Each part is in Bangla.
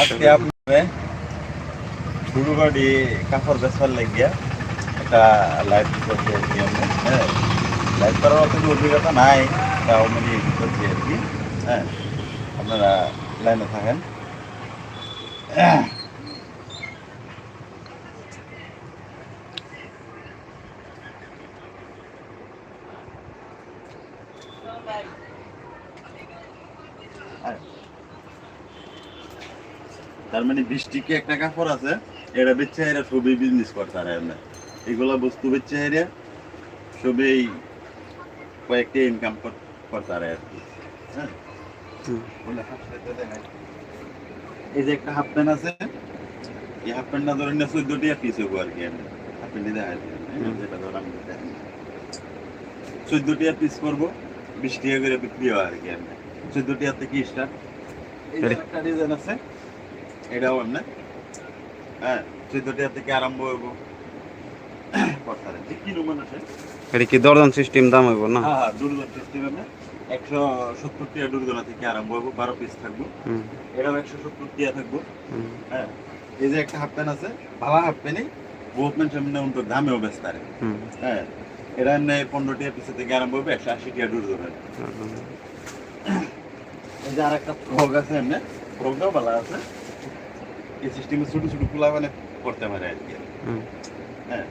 আজকে আপনার শুরু গাড়ি কাপড় বেচার লাগিয়া একটা লাইভ করতে হ্যাঁ। লাইভ করার অত অভিজ্ঞতা নাই তাও মানে করছি আর কি হ্যাঁ। আপনারা লাইনে থাকেন। তার মানে বৃষ্টিকে একটা কাপড় আছে? এটা বেচে এরা সবই বিজনেস করতে আর এমনি। এগুলা বস্তু বেচে এরা সবই কয়েকটা ইনকাম করতে আর কি হ্যাঁ। এই যে একটা হাফ প্যান্ট আছে এই হাফ প্যান্টটা ধরেন না চোদ্দ টিয়া পিস হব আর কি হাফ প্যান্টই দেখা হুম। যেটা ধর আমি দেখাই। চোদ্দ পিস করব বিশ টাকা করে বিক্রি হয় আর কি এমনি। চোদ্দ টিয়া থেকে স্টার্ট এই একটা ডিজাইন আছে এটাও এমনি হ্যাঁ চোদ্দ টিয়া থেকে আরম্ভ হইব। এটা কি দরদাম সিস্টেম দাম হইব না? হ্যাঁ হ্যাঁ সিস্টেম এমনি একশো সত্তর টিয়া দুর্জনা থেকে আরম্ভ হইব বারো পিস থাকব। এটাও একশো সত্তর টিয়া থাকব হ্যাঁ এই যে একটা হাফ প্যান্ট আছে ভালো হাফ প্যান্টই বহুত মানুষ এমনি উন্নত দামেও পারে হুম, হ্যাঁ এটা এমনি পনেরো টিয়া পিসের থেকে আরম্ভ হবে একশো আশি টিয়া দুর্জন হুম। এই যে আর একটা ফ্রক আছে এমনি। ফ্রকটাও ভালো আছে। এই সিস্টেমে ছোট ছোট খোলা মানে করতে পারে আর কি। হ্যাঁ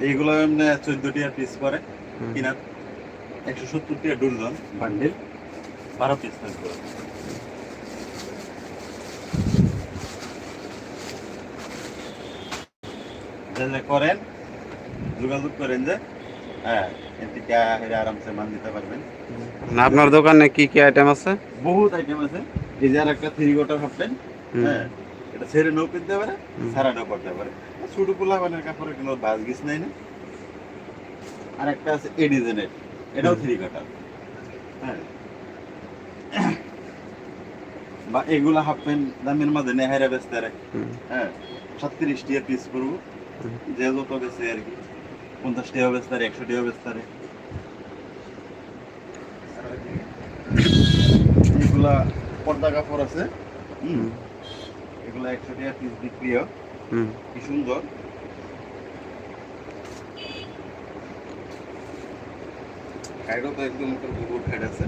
এইগুলো এমনি চোদ্দ টিয়া পিস করে হুম। কিনা একশো সত্তর টিয়া ডর্জন বান্ডিল বারো পিস থাকবে যে করেন যোগাযোগ করেন যে হ্যাঁ এদিকে আরামসে মান দিতে পারবেন। না, আপনার দোকানে কি কি আইটেম আছে? বহুত আইটেম আছে। এই যে আর একটা থ্রি কোয়ার্টার হাফ প্যান্ট হ্যাঁ এটা ছেড়ে নৌ কিনতে পারে। সারাটাও করতে পারে। ছোট পোলা বানের কাপড়ে কোনো বাস গিস নাই না। আর একটা আছে এ ডিজাইনের এটাও থ্রি কাটার হ্যাঁ। বা এগুলা হাফ প্যান্ট দামের মাঝে নেহারা বেচতে হুম, হ্যাঁ সাতত্রিশ টিয়া পিস করব যে যত বেচে আর কি পঞ্চাশ টাকা বেচতে পারে একশো টাকা বেচতে পারে। এগুলা পর্দা কাপড় আছে। হুম, এগুলা একশো টাকা পিস বিক্রি হয়। হুম, কি সুন্দর। খাইডও তো একদম একটা গুবুর খাইড আছে।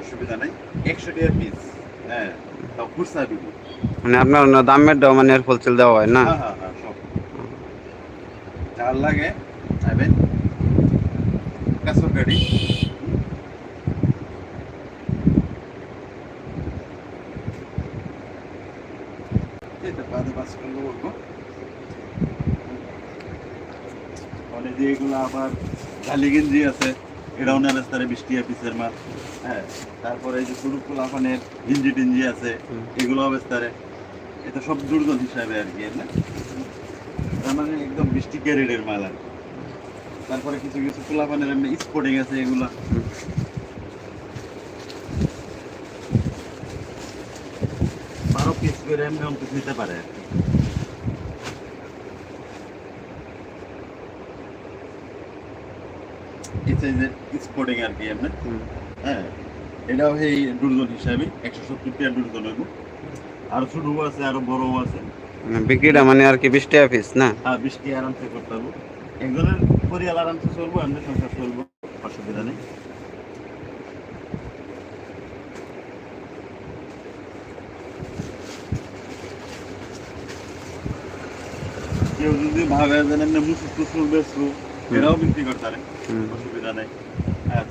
অসুবিধা নাই। একশো টাকা পিস। হ্যাঁ তাও খুচরা বিক্রি মানে আপনার দামের দাও মানে হোলসেল দেওয়া হয় না? হ্যাঁ হ্যাঁ হ্যাঁ সব। চার লাগে আইবেন কাসর গাড়ি এটা বাদে বাস করলে বলব। মানে যে এগুলো আবার জালি গেঞ্জি আছে বৃষ্টি পিসের মাছ হ্যাঁ তারপরে এই যে পোলাপানের গিঞ্জি টিঞ্জি আছে এগুলো অবস্থারে এটা সব দুর্জন হিসাবে আর কি তার মানে একদম বৃষ্টি ক্যারেটের মাল আর কি। তারপরে কিছু কিছু পোলাপানের এমনি স্পোর্টিং আছে এগুলা হুম। বারো পিস করে এমনি অন্তত নিতে পারে আর কি। স্পোর্টিং আর কি এমনি হ্যাঁ। এটাও সেই দুর্জন হিসাবে একশো সত্তর টাকা দুর্জন হইব। আরও ছোটও আছে আরও বড়ও আছে। মানে বিক্রিটা মানে আর কি বিশ টাকা পিস না? হ্যাঁ বৃষ্টি আরামসে করতে পারব। একজনের পরিয়াল আরামসে চলবো আমাদের সংসার চলবো অসুবিধা নেই। কেউ যদি ভাবে যে এমনি মুসুর টুসুর বেচবো এটাও বিক্রি করতে পারে অসুবিধা নেই।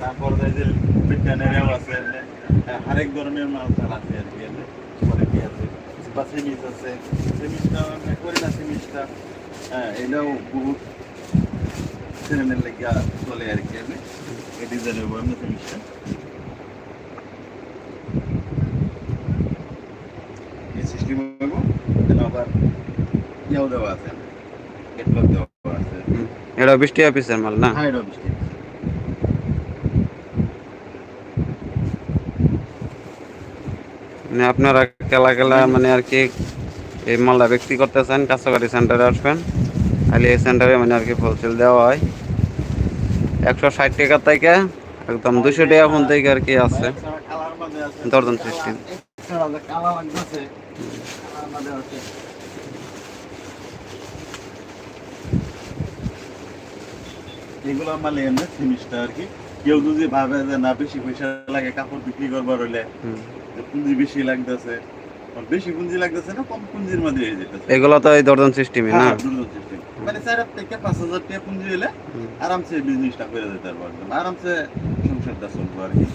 তারপর এই যে বিজ্ঞানেরও আছে হরেক ধরনের মাল আছে আর কি। পরে আছে। বা সিমিস আছে সিমিসটা করি না সিমিসটা হ্যাঁ এটাও বহুত ছেলেমেয়ের লেগে চলে আর কি এই ডিজাইনের উপর এমনি এই সিস্টেম আবার ইয়াও দেওয়া আছে। কেটলক দেওয়া আছে এটা বিশ টাকা পিসের মাল না? হ্যাঁ বৃষ্টি মানে আপনারা কেলা কেলা মানে আর কি এই মালটা বিক্রি করতেছেন কাছাকাছি সেন্টারে আসবেন। তাহলে এই সেন্টারে মানে আর কি হোলসেল দেওয়া হয়। একশো ষাট টাকা থেকে একদম দুশো টাকা ফোন থেকে আর কি আছে। দর্জন system। এছাড়া যে কালা লাগতেছে আমাদের আছে এগুলো মানে এমনি জিনিসটা আর কি। কেউ যদি ভাবে যে না বেশি পয়সা লাগে কাপড় বিক্রি করবার হইলে পুঁজি বেশি লাগতেছে। বেশি পুঁজি লাগতেছে না কম পুঁজির মধ্যে হয়ে যেতেছে। এগুলো তো এই দর্জন সিস্টেমই না? হ্যাঁ, মানে হাজার থেকে পাঁচ হাজার টাকা পুঁজি হলে। আরামসে বিজনেসটা করে যেতে পারব আরামসে সংসারটা চলবো আর কি।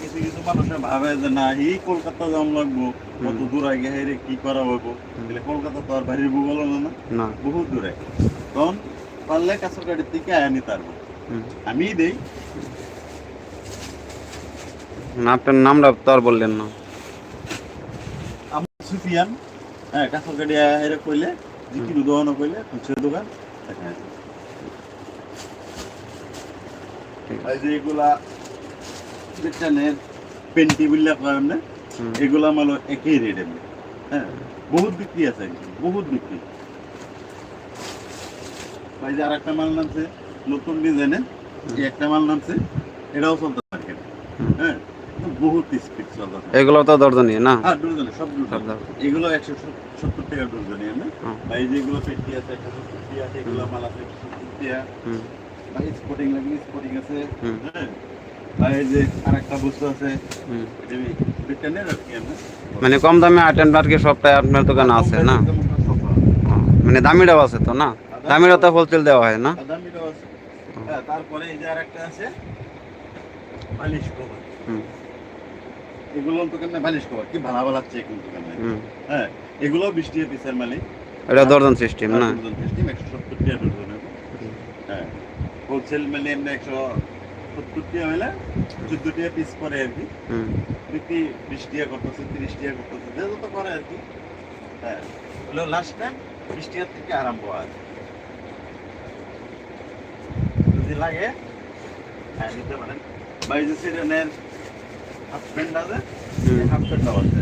কিছু কিছু মানুষে ভাবে যে না এই কলকাতা যাওয়া লাগবো। কত দূর আগে হেরে কি করা হইবো? তাহলে কলকাতা তো আর বাইরের বলো না। না। বহুত দূরে তখন পারলে কাছের গাড়ির থেকে আনি তারবো হুম। আমি দেই। না আপনার নামটা তো আর বললেন না। আমার সুফিয়ান হ্যাঁ কাছের গাড়ি হেরে কইলে যে কি দোকান কইলে খুচরা দোকান এই যে এগুলা পেন্টি বললে কয় না। এগুলা মালো একই রেট এমনি হ্যাঁ বহুত বিক্রি আছে বহুত বিক্রি। ভাই যে আর একটা মাল নামছে নতুন ডিজাইনের একটা মাল নামছে এটাও চলতে থাকে। হ্যাঁ বহুত স্পিড চলতে এগুলো তো দর্জনই না? হ্যাঁ ডজনে সব দর্জন। এগুলো একশো সত্তর টাকা এমনি হুম। ভাই যেগুলো পেটি আছে একশো সত্তর এগুলো মাল আছে একশো সত্তর টাকা। ভাই স্পোর্টিং লাগে স্পোর্টিং আছে। হ্যাঁ। এই যে আরেকটা বস্তু আছে মানে কম দামে আইটেম আর কি সবটাই আপনার দোকানে আছে না? মানে দামিটাও আছে তো না? দামিটা তো হোলসেল দেওয়া হয় না? হ্যাঁ তারপরে এই যে আরেকটা আছে বালিশ কভার। এগুলো তো বালিশ কভার কি ভালো ভালো লাগছে। হ্যাঁ এগুলো বৃষ্টি পিসের মালিক। এটা দর্জন সিস্টেম না? সিস্টেম একশো সত্তর টাকা হ্যাঁ হোলসেল এমনি একশো সত্তর চোদ্দ পিস করে আর কি। বিক্রি বিশ টাকা করতেছে তিরিশ টাকা করতেছে যে যত করে আর কি। হ্যাঁ লাস্ট টাইম বিশ টাকা থেকে আরম্ভ হয়। যদি লাগে হ্যাঁ নিতে পারেন। হাফ প্যান্ট আছে হুম। হাফ প্যান্টটাও আছে।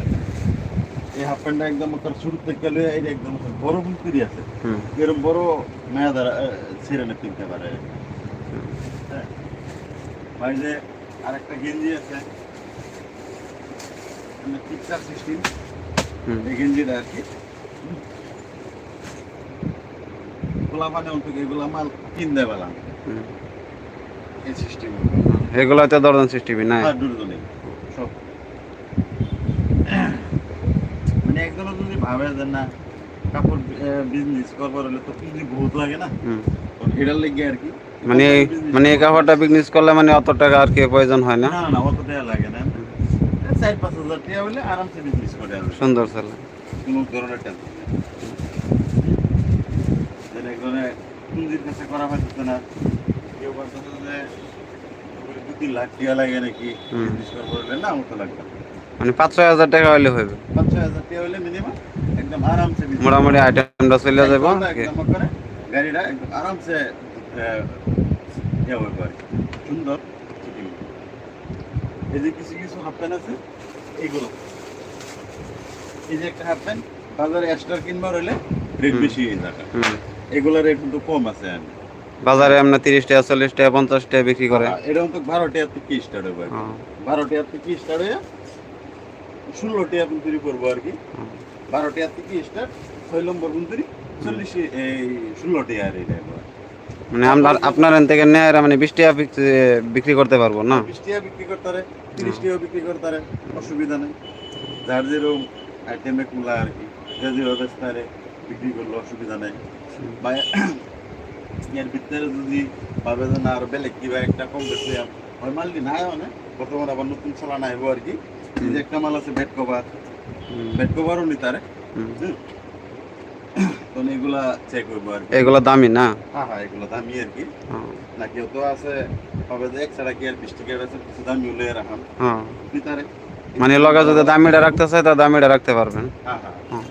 এই হাফ প্যান্টটা একদম ওর শুরু থেকে একদম বড় বুলকুরি আছে। এরকম বড় মেয়া দ্বারা সিরেনে কিনতে পারে। বাইরে আরেকটা গেঞ্জি আছে পিকচার সিস্টেম হুম। এই গেঞ্জিটা আর কি। গোলা মানে অন্তত এগুলা মাল কিনতে পেলাম। এই সিস্টেম এগুলো তো দর্জন সিস্টেমই না আর সব। মানে একজন যদি ভাবে যে না কাপড় বিজনেস করবার হলে তো পুঁজি বহুত লাগে না। এটার লেগে আর কি মানে মানে এই কাপড়টা বিজনেস করলে মানে অত টাকা আর কি প্রয়োজন হয় না। না না অত টাকা লাগে না। চার পাঁচ হাজার টাকা হলে আরামসে বিজনেস করে সুন্দর ছেলে। কোনো ধরনের টেনশন নেই। যেটা একজনে পুঁজির কাছে করা হচ্ছে না। কেউ বলতেছে যে দু তিন লাখ টাকা লাগে নাকি। বিজনেস বললে না আমার তো লাগবে মানে পাঁচ ছয় হাজার টাকা হলে হবে পাঁচ ছয় হাজার টাকা হলে মিনিমাম একদম আরামসে মোটামুটি আইটেমটা চলে যাবে। গাড়িটা একদম আরামসে আহ, ইয়ে হইবো আর কি। সুন্দর এই যে কিছু কিছু হাফ প্যান্ট আছে এইগুলো এই যে একটা হাফ প্যান্ট বাজারে এক্সট্রা কিনবার হলে রেট। বেশি হয়ে হুম। রেট কিন্তু কম আছে আমি বাজারে আপনার তিরিশ টাকা চল্লিশ টাকা পঞ্চাশ টাকা বিক্রি করে এরকম তো বারো টাকা থেকে স্টার্ট হবে হ্যাঁ। বারো টাকা থেকে স্টার্ট হয়ে ষোলো টাকা পর্যন্ত করব আর কি। বারো টাকা থেকে স্টার্ট ছয় নম্বর পর্যন্ত চল্লিশ এই ষোলো টাকা আর এটা। মানে আমরা আপনার এখান থেকে নেয় মানে বিশ টাকা বিক্রি- বিক্রি করতে পারব না? বিশ টাকা বিক্রি করতে পারে তিরিশ টাকা বিক্রি করতে পারে অসুবিধা নেই। যার যেরকম আইটেমে কুলা আর কি যে যে অবস্থায় বিক্রি করলে অসুবিধা নেই। বা এর ভিতরে যদি ভাবে যে না আরও বেলেগ কিবা একটা কম বেশি হয় মালটি নাই মানে? বর্তমানে আবার নতুন চালান আইব আর কি। যে একটা মাল আছে বেড কভার। বেড কভারও নি তারে হুম। এগুলা চেক করব আর কি। দামি না? হ্যাঁ হ্যাঁ এগুলো দামি আর কি। না কেউ তো আছে হবে যে কি আর বিশ টাকার আছে কিছু দামি হ্যাঁ নি মানে লগে যদি দামিটা রাখতে চাই তা দামিটা রাখতে পারবেন? হ্যাঁ হ্যাঁ।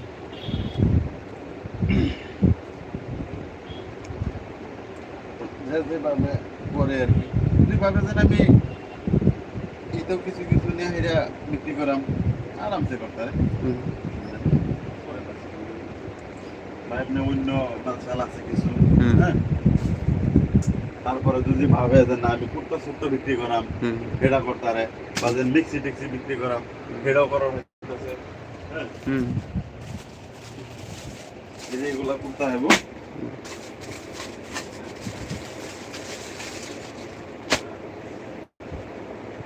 যেভাবে আর কি। যদি ভাবে যে আমি এই কিছু কিছু নিয়ে হেরা বিক্রি করাম আরামসে করতে আপনি অন্য চাল আছে কিছু। হ্যাঁ? তারপরে যদি ভাবে যে না আমি কুর্তা সুর্তা বিক্রি করাম সেটা করতারে বা যে মিক্সি টিক্সি বিক্রি করাম সেটাও করার হইতেছে হ্যাঁ? কুর্তা হব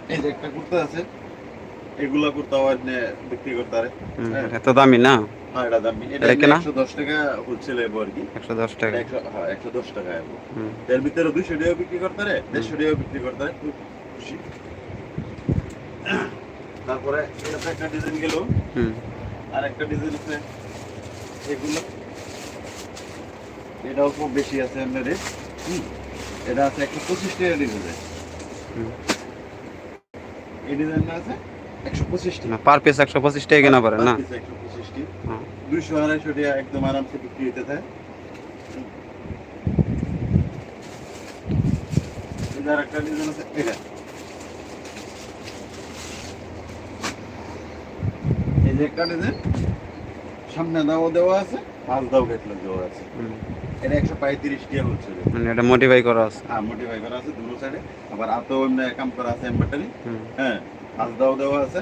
এই যে একটা কুর্তা আছে। এগুলা কুর্তা আবার বিক্রি করতারে হুম, হ্যাঁ। এত দামি না? হ্যাঁ এটা দামি। এটা কেনা? একশো দশ টাকা হচ্ছে লেবো আর কি। একশো দশ টাকা। একশো হ্যাঁ একশো দশ টাকা এবো। এর ভিতরে দুইশো টাকা বিক্রি করতে পারে দেড়শো টাকা বিক্রি করতে পারে খুশি। তারপরে এটা একটা ডিজাইন গেল। হুম। আর একটা ডিজাইন আছে এগুলো। এটাও খুব বেশি আছে আপনার রেট এটা আছে একশো পঁচিশ টাকা ডিজাইন। এই ডিজাইনটা আছে একশো পঁচিশ না পার পিস একশো পঁচিশ টাকা কেনা পারে না? একশো পঁচিশ টাকা হ্যাঁ। দুইশো আড়াইশো টাকা একদম আরামসে বিক্রি হতে থাকে। এটার একটা ডিজাইন আছে এটা। এই যে একটা ডিজাইন সামনে দাও দেওয়া আছে পাঁচ দাও গেটলে দেওয়া আছে। এটা একশো পঁয়ত্রিশ হচ্ছে। মানে এটা মডিফাই করা আছে। হ্যাঁ মোটিফাই করা আছে দুটো সাইডে আবার হাতেও এমনি কাম করা আছে হুম। হ্যাঁ পাঁচ দাও দেওয়া আছে।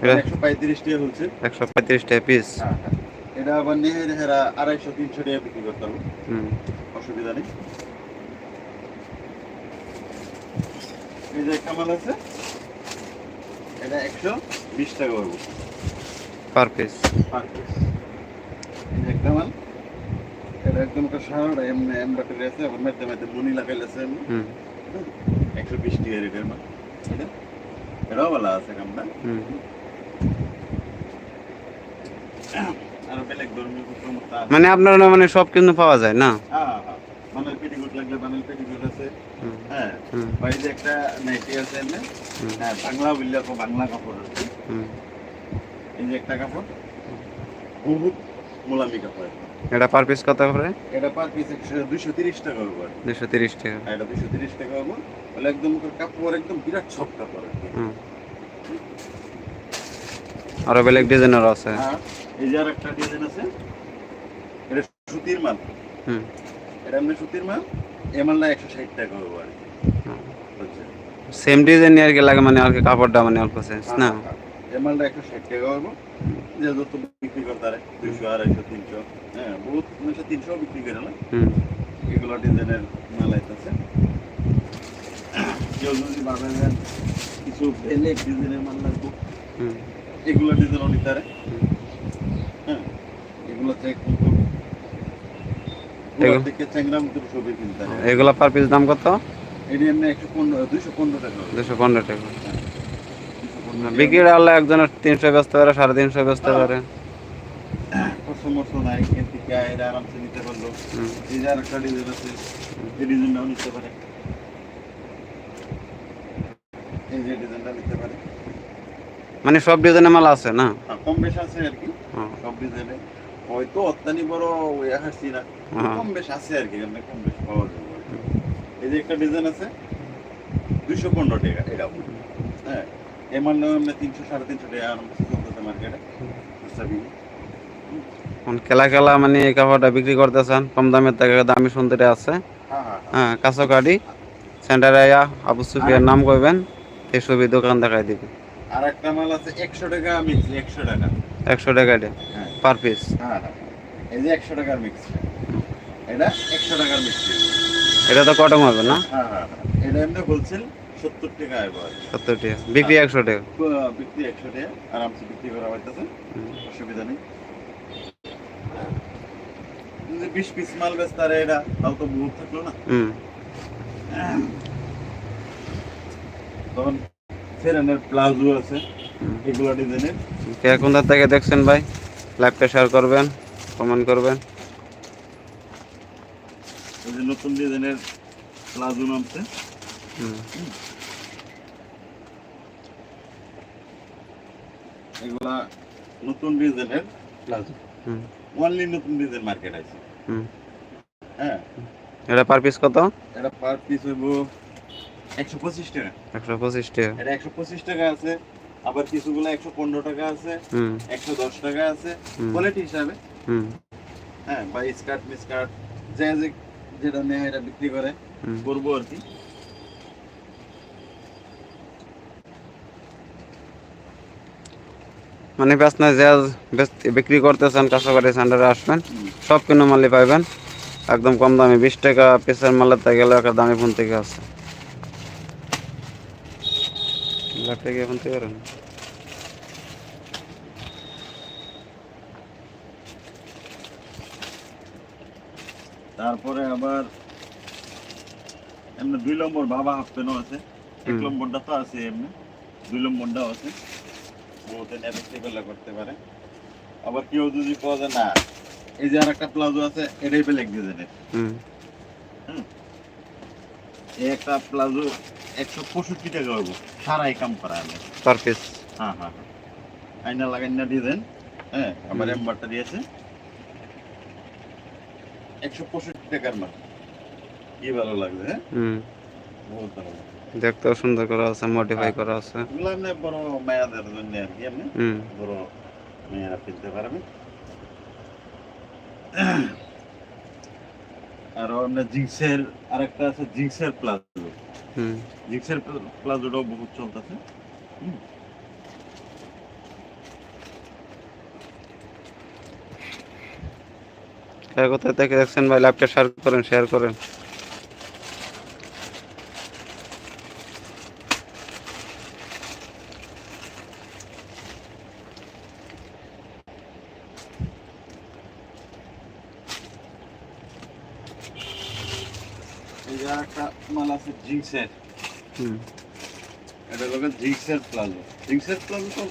এটা? একশো পঁয়ত্রিশ টাকা হচ্ছে। একশো পঁয়ত্রিশ টাকা পিস হ্যাঁ, হ্যাঁ। এটা আবার নিয়ে হেরা আড়াইশো তিনশো টাকা বিক্রি করতে হুম। অসুবিধা নেই। এই যে কামাল আছে এটা একশো বিশ টাকা পাবো পার পিস পার পিস এই যে একটা এটা একদম একটা সারা এমনি এমবাটারি আছে আবার মেতে মেতে মুনি লাগাইলেছে এমনি। একশো বিশ টাকা রেটের মাল। এটাও ভালো আছে কামটা। মানে আপনার মানে সব কিন্তু পাওয়া যায় না? হ্যাঁ হ্যাঁ। বানাল পেটিকোট লাগলে বানাল পেটিকোট আছে। হ্যাঁ। যে একটা নাইটি আছে হ্যাঁ বাংলা বললে বাংলা কাপড় আছে। এই যে একটা কাপড় বহুত মোলামি কাপড়। এটা পার পিস কত করে? এটা পার পিস একশো দুইশো তিরিশ টাকা হবে। দুশো তিরিশ টাকা। এটা দুইশো তিরিশ টাকা হবে। বলে একদম কাপড় একদম বিরাট সব কাপড় আর কি। হুম। আরও বেলেগ ডিজাইনের আছে। আর এই যে আর একটা ডিজাইন আছে এটা সুতির মাল। হুম। এটা এমনি সুতির মাল এ মালটা একশো ষাট টাকা হবে আর সেম ডিজাইন আর কি লাগে মানে আর কি কাপড়টা মানে অল্প চেঞ্জ না? এ মালটা একশো ষাট টাকা হবে। যত বিক্রি পারে দুইশো আড়াইশো তিনশো হ্যাঁ বহুত তিনশো বিক্রি করে না। এগুলো ডিজাইনের মাল আইতেছে। কেউ যদি কিছু বেলেগ ডিজাইনের মাল লাগবে হুম। এগুলো ডিজাইন পারে হ্যাঁ এগুলো চেক এগুলো- পারে পিস দাম কত? এটি এমনি একশো পনেরো পনেরো টাকা। দুশো পনেরো টাকা। 215 টাকা। বিক্রির আল্লাহ একজনের তিনশো বেচতে পারে সাড়ে তিনশো বেচতে পারে। ডিজাইন মানে সব ডিজাইনের মাল আছে না? কম বেশ আছে আর কি। হ্যাঁ, সব ডিজাইনে। হয়তো অত্যানি বড় ইয়ে হাসছি না। হ্যাঁ। কম বেশ আছে আর কি কম বেশ পাওয়া যাবে আর এই যে একটা ডিজাইন আছে দুইশো পনেরো টাকা এটাও। হ্যাঁ। এই মানলেও তিনশো সাড়ে তিনশো টাকা চলতেছে মার্কেটে খেলা খেলা মানে এই কাপড়টা বিক্রি করতেছেন কম দামের থেকে দামি সুন্দরে আছে। হ্যাঁ হ্যাঁ হ্যাঁ। কাঁচকাটি সেন্টারে আয়া আবু সুফিয়ার নাম কইবেন এই ছবি দোকান দেখাই দিবে। আর একটা মাল আছে একশো টাকা মিক্স একশো টাকা। একশো টাকা হ্যাঁ। পার পিস হ্যাঁ হ্যাঁ। এই যে একশো টাকার মিক্স এটা একশো টাকার মিক্স এটা তো কটম হবে না? হ্যাঁ হ্যাঁ হ্যাঁ। এটা এমনি বলছেন সত্তর টাকা সত্তর টাকা। বিক্রি একশো টাকা। বিক্রি একশো টাকা। আরামসে বিক্রি করা হইতেছে। অসুবিধা নেই। যদি বিশ পিস মাল বেচতারে এটা তাও তো বহুত থাকল না। হুম। তখন ফেরানের প্লাজো আছে এগুলো ডিজাইনের। কে কোন থেকে দেখছেন ভাই? লাইভটা শেয়ার করবেন কমেন্ট করবেন। এই যে নতুন ডিজাইনের প্লাজো নামছে। হুম। এগুলা নতুন ডিজাইনের প্লাজো। অনলি নতুন ডিজাইন মার্কেট আছে। হ্যাঁ। এটা পার পিস কত? এটা পার পিস হইব একশো পঁচিশ টাকা। একশো পঁচিশ টাকা। এটা একশো পঁচিশ টাকা আছে আবার কিছুগুলো একশো পনেরো টাকা আছে হুম। একশো দশ টাকা আছে কোয়ালিটি হিসাবে। হুম। হ্যাঁ বা স্কার্ট মিসকার্ট যে যেটা নেয় এটা বিক্রি করে। করব আর কি। মানে বেচনা যে বিক্রি করতেছেন কাঁচাবাড়ি সেন্টারে আসবেন সব কিনো মালই পাইবেন। একদম কম দামে বিশ টাকা পিসের মালের থেকে গেলে একটা দামি ফোন থেকে আছে। ফোন থেকে তারপরে আবার এমনি দুই নম্বর বাবা হাফ পেনও আছে এক নম্বরটা তো আছে এমনি দুই নম্বরটাও আছে। বহুতে নেবে করতে পারে। আবার কেউ যদি পাওয়া যায় না এই যে আর একটা প্লাজো আছে এটাই বেলেগ ডিজাইনের এই একটা প্লাজো একশো পঁয়ষট্টি টাকা হইব। সারাই কাম করা আমি পার পিস। হ্যাঁ হ্যাঁ হ্যাঁ। আইনা লাগাইনা ডিজাইন হ্যাঁ আমার। এম্বারটা দিয়েছে। একশো পঁয়ষট্টি টাকার মাল। কি ভালো লাগছে হ্যাঁ? বহুত ভালো লাগছে। দেখতেও সুন্দর করা আছে মডিফাই করা আছে। বড় মেয়াদের জন্য আর কি হুম। বড় মেয়েরা কিনতে পারবে। আর এমনি জিন্সের আরেকটা আছে জিন্সের প্লাজো। হুম। জিন্সের প্লাজোটাও বহুত চলতেছে। কে কোথায় থেকে দেখছেন ভাই? লাইভটা শেয়ার করেন শেয়ার করেন এই যে আরেকটা মাল আছে এটা হলো জিন্সের প্লাজো। জিন্সের প্লাজো তো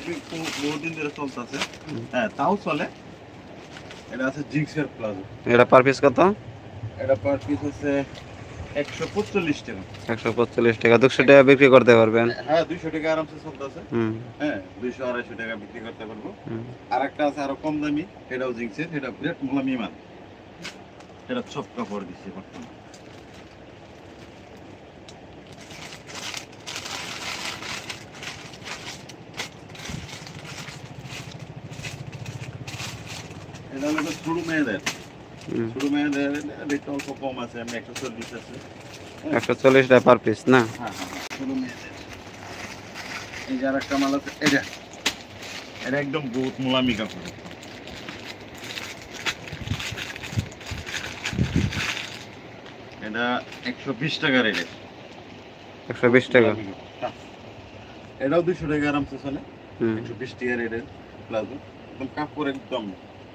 বহুদিন ধরে চলতেছে। হ্যাঁ তাও চলে। এটা আছে জিন্সের প্লাজো। এটা পার পিস কত? এটা পার পিস আছে একশো পঁচল্লিশ টাকা। একশো পঁচল্লিশ টাকা। দুশো টাকা বিক্রি করতে পারবেন। হ্যাঁ দুইশো টাকা আরামসে চলতেছে। হ্যাঁ দুইশো আড়াইশো টাকা বিক্রি করতে পারব। আর একটা আছে আরও কম দামি। এটাও জিন্সের এটা বিরাট মোলামি মাল এটা সব কাপড় দিচ্ছে বর্তমানে। এটা হলো ছোট মেয়েদের ছোট মেয়েদের অল্প কম আছে আমি একশো চল্লিশ আছে। একশো চল্লিশ টাকা পার পিস না? হ্যাঁ হ্যাঁ হ্যাঁ, ছোট মেয়েদের। এই যে আর একটা মাল আছে এটা। এটা একদম বহুত এটা একশো বিশ টাকা রেটের। একশো বিশ টাকা। হ্যাঁ। এটাও দুশো টাকা আরামসে চলে। একশো বিশ টাকা রেটের প্লাজো। একদম কাপড় একদম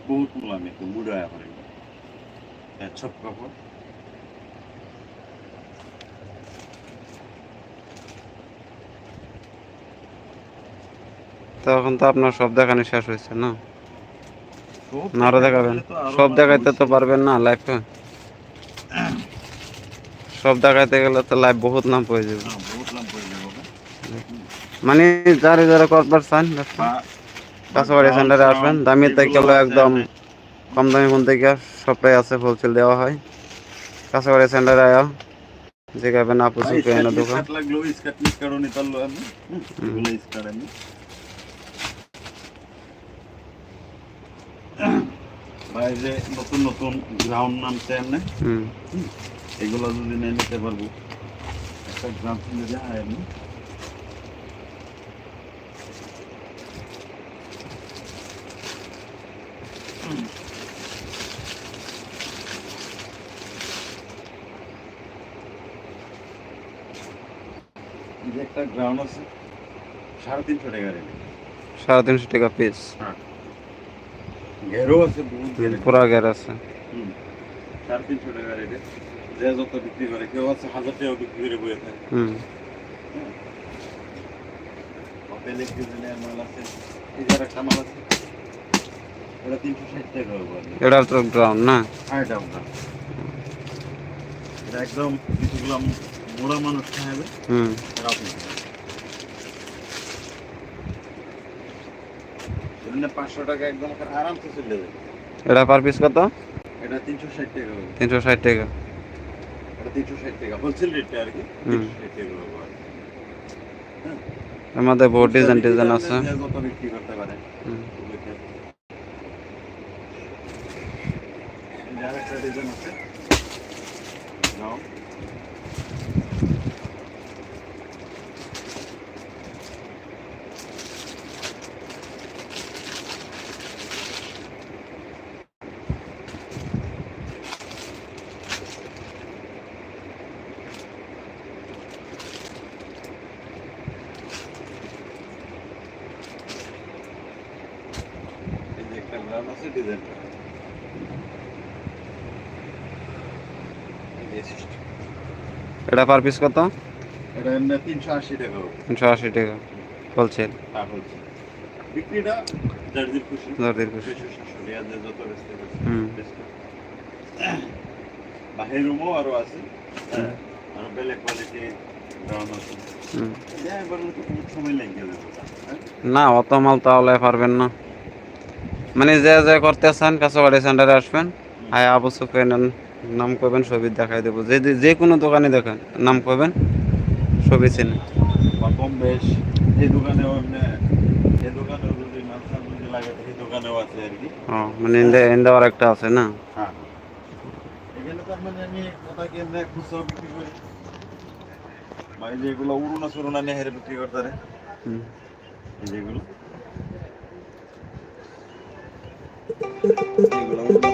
বহুত মোলামি একদম মুড়া কাপড় তখন তো আপনার সব দেখানো শেষ হয়েছে না? আরও দেখাবেন। সব দেখাইতে তো পারবেন না লাইফে সব দেখাইতে গেলে তো লাইফ বহুত নাম পড়ে যাবে। হ্যাঁ, মানে যারা যারা করবার চান কাঁচাবাড়ি সেন্টারে আসবেন। দামি থেকে একদম কম দামি ফোন থেকে সবটাই আছে হোলসেল দেওয়া হয়। কাঁচাবাড়ি সেন্টারে আয়া। যে খাবেন আপু চুপে এনে দোকান। যে নতুন নতুন গ্রাউন্ড নামছে এমনি হুম। এগুলো যদি নিয়ে নিতে পারব। একটা গ্রাউন্ড যায় আমি একটা গ্রাউন্ড আছে সাড়ে তিনশো টাকা রেট। সাড়ে তিনশো টাকা পিস ঘেরও আছে ঘেরে। পুরা গের আছে। সাড়ে তিনশো টাকা রেটে। যে যত বিক্রি করে কেউ আছে হাজার টাকা বিক্রি করে বয়ে থাকে। হুম। হোটেলে ডিজাইনের মাল আছে এই যে একটা মাল আছে ওটা তিনশো ষাট টাকা এটা তো গ্রাউন্ড না? ডাউন এটা একদম কিছুগুলো মোড়া মানুষ খাবে হুম। পাঁচশো টাকা একদম আরামসে চলে যাবে। এটা পার পিস কত? এটা তিনশো ষাট টাকা হবে। তিনশো ষাট টাকা। এটা তিনশো ষাট টাকা হোলসেল রেটটা আর কি হুম। তিনশো ষাট টাকা হবে। আর কি। এর মধ্যে বহুত ডিজাইন ডিজাইন আছে। বিক্রি করতে পারে। আরেকটা ডিজাইন আছে। নাও এই যে একটা ব্রাউন আছে ডিজাইন এটা পার পিস কত? এটা তিনশো আশি টাকা। তিনশো আশি টাকা। হোলসেল বিক্রিটা জার্জির খুশি। দরদির খুশি। ছয়শো সাতশো রিয়াল যে যত বেচতে হুম। বাহির রুমও আরও আছে। হ্যাঁ, বেলেগ কোয়ালিটি। হ্যাঁ? না অত মাল তাহলে পারবেন না। মানে যে যে করতে চান কাছাকাছি সেন্টারে আসবেন। আয় আবু সুফিয়ানের নাম করবেন ছবি দেখাই দেবো। যে যে কোনো দোকানে দেখেন নাম করবেন ছবি চিনে। বা কম বেশ যদি মাছ টাছ যদি লাগে এই দোকানেও আছে আর কি। ও মানে ইন্দে ইন্দাওয়ার একটা আছে না? হ্যাঁ। এখানে তার মানে আমি কথা কি এমনি খুচরা বিক্রি করি? বা এই যে এগুলো উড়ুনা সুরুনা নিয়ে হেরে বিক্রি করতে। এই যেগুলো এগুলো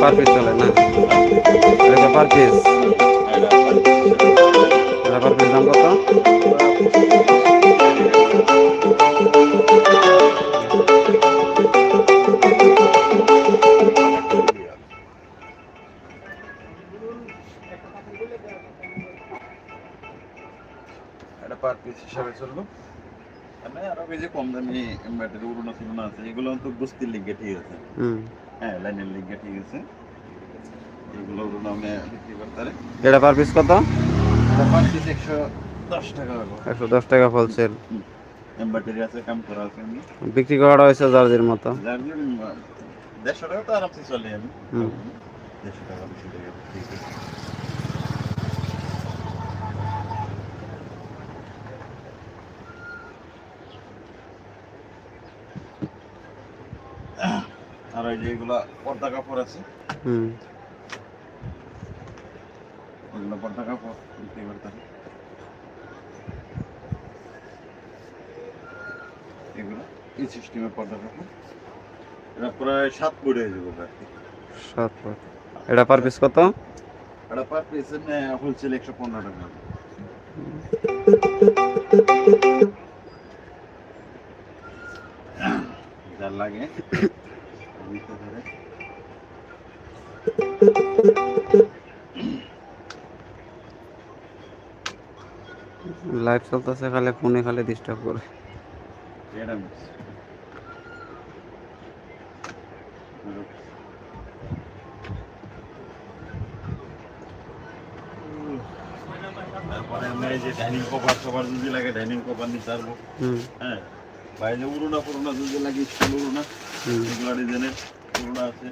পার পিস চলে না? এটা পার পিস এটা পার পিস দাম কত এটা পার পিস হিসাবে চলল মানে আরও যে কম দামি ব্যাটারি উড়ুনা সুরুনা আছে এগুলো তো বস্তির লিগে ঠিক আছে। হুম। হ্যাঁ লাইনের লিগে ঠিক আছে। এগুলো আমি বিক্রি করতে পারে। এটা পার পিস কত? পার পিস একশো দশ টাকা একশো দশ টাকা ফলসেল ব্যাটারি আছে কাম করা আছে বিক্রি করা হয়েছে জার্জির মতো। দেড়শো টাকা তো আরামসে চলে আমি দেড়শো টাকা বেশি টাকা যে এগুলা পর্দা কাপড় আছে। হুম। এগুলো পর্দা কাপড় বিক্রি করতে এগুলো এই সিস্টেমে পর্দা কাপড়। এটা প্রায় সাত ফুট হয়ে যাবে আর কি সাত ফুট। এটা পার পিস কত? এটা পার পিস হোলসেল একশো পনেরো টাকা। যার লাগে। নিতে পারে লাইভ চলতেছে খালি ফোনে খালি ডিস্টার্ব করে। ডাইনিং কভার সবার যদি লাগে ডাইনিং কভার নিতে পারব হ্যাঁ বাইরে উড়োনা পুরোনা যদি লাগে স্কুল এগুলো ডিজাইনের পুরোনা আছে।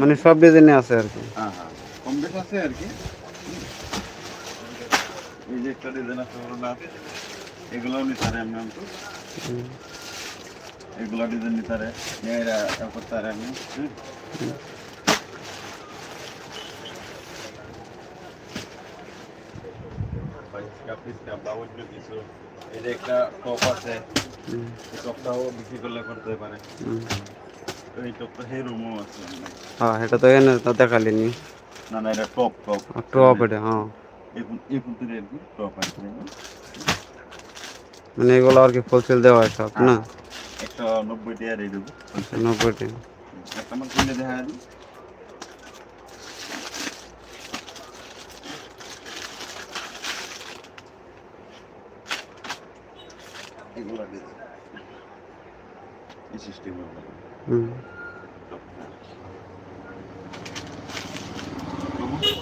মানে সব ডিজাইনে আছে আর কি। হ্যাঁ হ্যাঁ কম বেশ আছে আর কি। এই যে একটা ডিজাইন আছে এগুলোও নিতে পারে আমি এগুলো ডিজাইন নিতে পারে মেয়েরা করতে পারে আমি পিসটা বা অন্য কিছু। এই যে একটা টপ আছে। এই টপটাও বিক্রি করলে করতে পারে। এই টপটা সেই রুমও আছে। হ্যাঁ এটা তো এনে তো দেখালিনি না। না এটা টপ টপ টপ এটা হ্যাঁ। এখন এই টপ আছে মানে এগুলো আর কি হোলসেল দেওয়া হয় সব না? একশো নব্বই টাকা রেট দেবো নব্বই টাকা একটা আমার কিনে দেখা দিই এগুলো ডিজাইন এই সিস্টেম হুম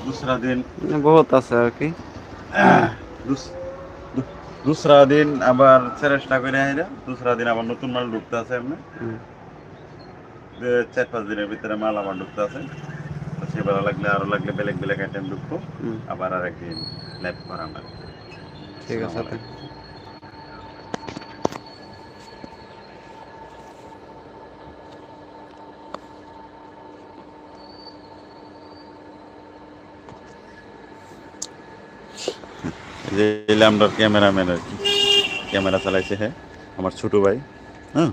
दूसरा दिन মানে বহুত আছে আর কি দুস- দু- দুসরা দিন আবার চেষ্টা করে আইরা দুসরা দিন আবার নতুন মাল ঢুকতে আছে এমনি হুম। যে চার পাঁচ দিনের ভিতরে মাল আবার ঢুকতে আছে তো সেবার লাগলে আরো লাগলে বেলেগ বেলেগ আইটেম ঢুকবো হুম, আবার আর একদিন লাইভ করা আমার ঠিক আছে যে আমরা ক্যামেরাম্যান আর কি। ক্যামেরা চালাইছে হ্যাঁ আমার ছোটো ভাই হ্যাঁ।